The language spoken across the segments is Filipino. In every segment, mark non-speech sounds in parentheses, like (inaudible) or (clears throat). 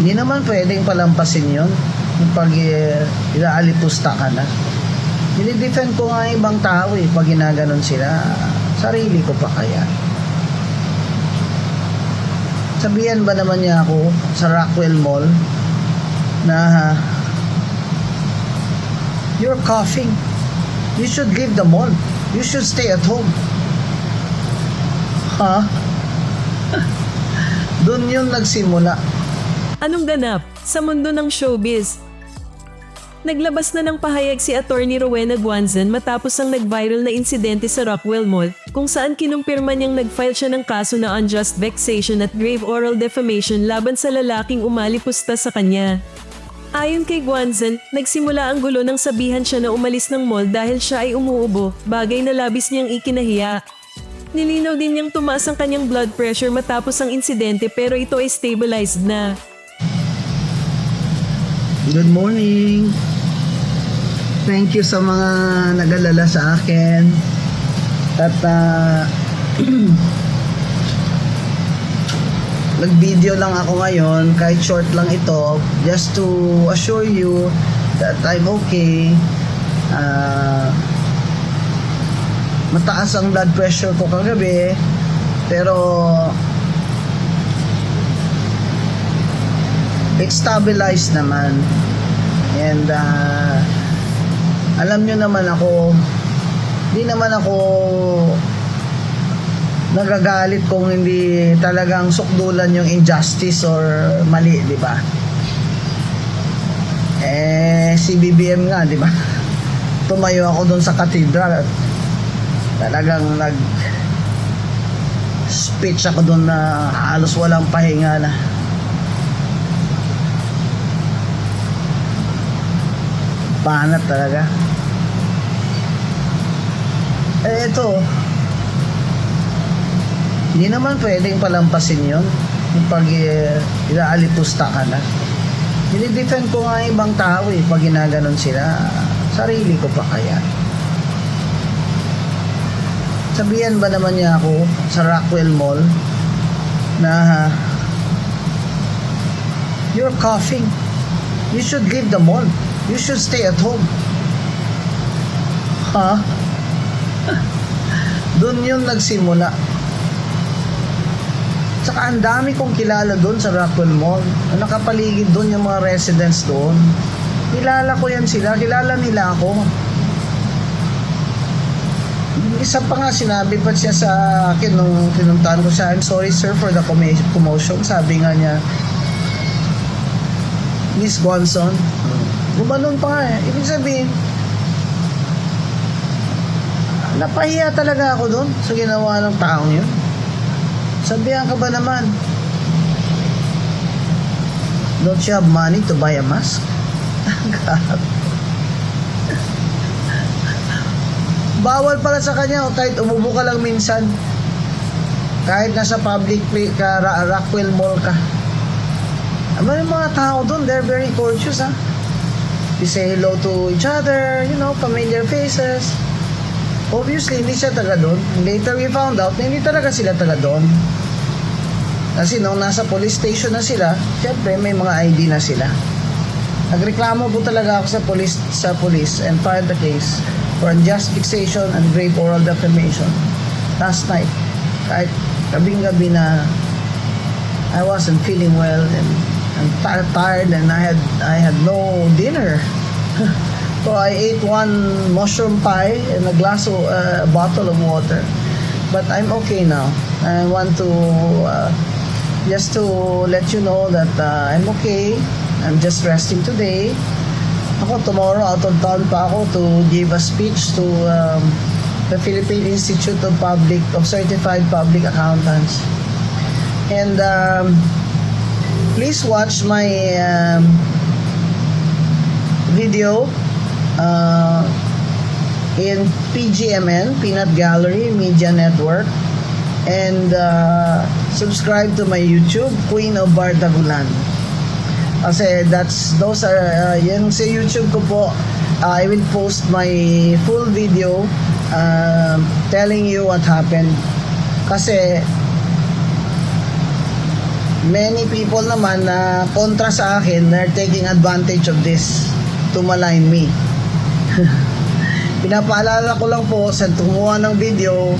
Hindi naman pwedeng palampasin. Yung pag uh, inaalipusta ka na. Dinidefend ko nga ibang tao eh. Pag ginaganon sila, sarili ko pa kaya. Sabihan ba naman niya ako sa Rockwell Mall na you're coughing. You should leave the mall. You should stay at home. Ha? (laughs) Doon yun nagsimula. Anong ganap sa mundo ng showbiz? Naglabas na ng pahayag si Attorney Rowena Guanzan matapos ang nag-viral na insidente sa Rockwell Mall kung saan kinumpirma niyang nag-file siya ng kaso na unjust vexation at grave oral defamation laban sa lalaking umalipusta sa kanya. Ayon kay Guanzan, nagsimula ang gulo nang sabihan siya na umalis ng mall dahil siya ay umuubo, bagay na labis niyang ikinahiya. Nilinaw din niyang tumaas ang kanyang blood pressure matapos ang insidente pero ito ay stabilized na. Good morning. Thank you sa mga nag-alala sa akin. At ah, (clears throat) nag-video lang ako ngayon, kahit short lang ito, just to assure you that I'm okay. Ah, mataas ang blood pressure ko kagabi, pero it's stabilized naman. And uh, alam nyo naman ako, di naman ako nagagalit kung hindi talagang sukdulan yung injustice or mali, di ba? Eh, si BBM nga, di ba? (laughs) Tumayo ako doon sa cathedral. Talagang nag speech ako doon na halos walang pahinga na. Panat talaga. Eh, ito. Hindi naman pwedeng palampasin yon Yung pag uh, inaalipusta ka na. Dinidefend ko nga ibang tao eh. Pag ginaganon sila, sarili ko pa kaya. Sabihan ba naman niya ako sa Rockwell Mall na you're coughing. You should leave the mall. You should stay at home. Ha? Doon yun nagsimula. Tsaka ang dami kong kilala doon sa Rockwell Mall. Nakapaligid doon yung mga residents doon. Kilala ko yan sila. Kilala nila ako. Isa pa nga sinabi pa siya sa akin nung pinuntahan ko siya, I'm sorry sir for the commo- commotion. Sabi nga niya, Miss Gonson, gumanon pa nga eh. Ibig sabihin, napahiya talaga ako doon sa ginawa ng taong yun. Sabihan ka ba naman? Don't you have money to buy a mask? (laughs) Bawal pala sa kanya o kahit umubo ka lang minsan. Kahit nasa public place ka, Rockwell Mall ka. Aba yung mga tao doon, they're very courteous ha. They say hello to each other, you know, familiar faces. Obviously, hindi siya taga doon. Later we found out na hindi talaga sila taga doon. Kasi nung nasa police station na sila, syempre may mga ID na sila. Nagreklamo po talaga ako sa police sa police and filed the case for unjust fixation and grave oral defamation last night. Kahit gabing-gabi na I wasn't feeling well and I'm ti- tired and I had I had no dinner. (laughs) so I ate one mushroom pie and a glass of uh, bottle of water. But I'm okay now. I want to uh, just to let you know that uh, I'm okay. I'm just resting today. Ako tomorrow out of town pa ako to give a speech to um, the Philippine Institute of Public of Certified Public Accountants. And um, please watch my um, video uh, in PGMN, Peanut Gallery Media Network. And uh, subscribe to my YouTube, Queen of Bardagulan. Kasi that's, those are, uh, yan sa YouTube ko po, uh, I will post my full video um, telling you what happened. Kasi many people naman na kontra sa akin, they're taking advantage of this to malign me. (laughs) Pinapaalala ko lang po sa tumuha ng video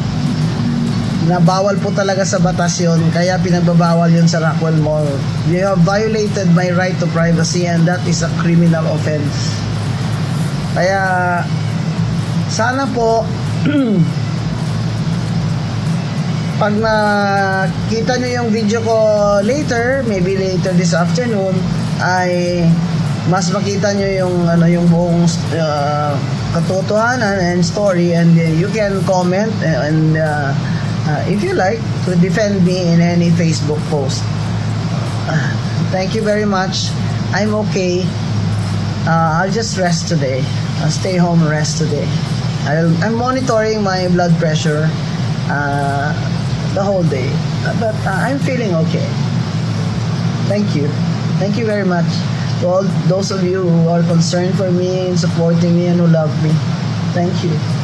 na bawal po talaga sa batas yon kaya pinagbabawal yun sa Rockwell Mall. You have violated my right to privacy and that is a criminal offense. Kaya sana po (clears throat) pag nakita nyo yung video ko later, maybe later this afternoon, ay mas makita nyo yung ano yung buong uh, katotohanan and story and uh, you can comment and uh, uh, if you like to defend me in any Facebook post. Uh, thank you very much. I'm okay. Uh, I'll just rest today. I'll stay home and rest today. I'll, I'm monitoring my blood pressure uh, the whole day. Uh, but uh, I'm feeling okay. Thank you. Thank you very much to all those of you who are concerned for me and supporting me and who love me. Thank you.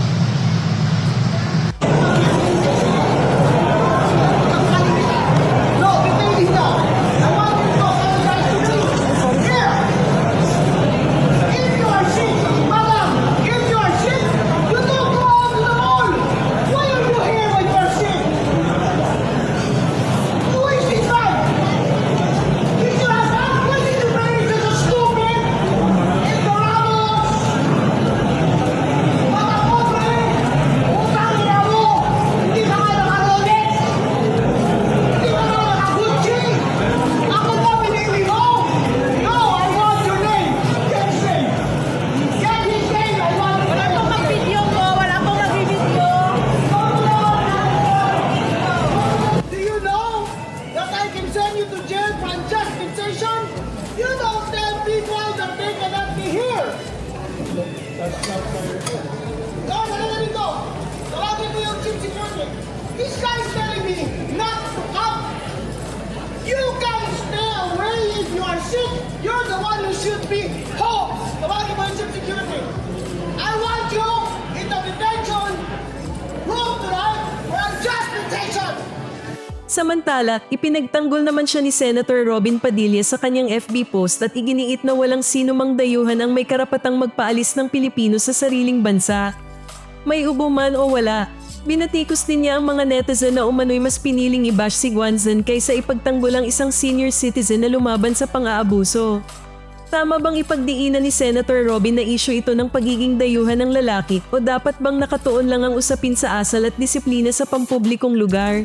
Guy is telling me not Samantala, ipinagtanggol naman siya ni Senator Robin Padilla sa kanyang FB post at iginiit na walang sino mang dayuhan ang may karapatang magpaalis ng Pilipino sa sariling bansa. May ubo man o wala, binatikos din niya ang mga netizen na umano'y mas piniling i-bash si Guanzan kaysa ipagtanggol ang isang senior citizen na lumaban sa pang-aabuso. Tama bang ipagdiinan ni Senator Robin na issue ito ng pagiging dayuhan ng lalaki o dapat bang nakatuon lang ang usapin sa asal at disiplina sa pampublikong lugar?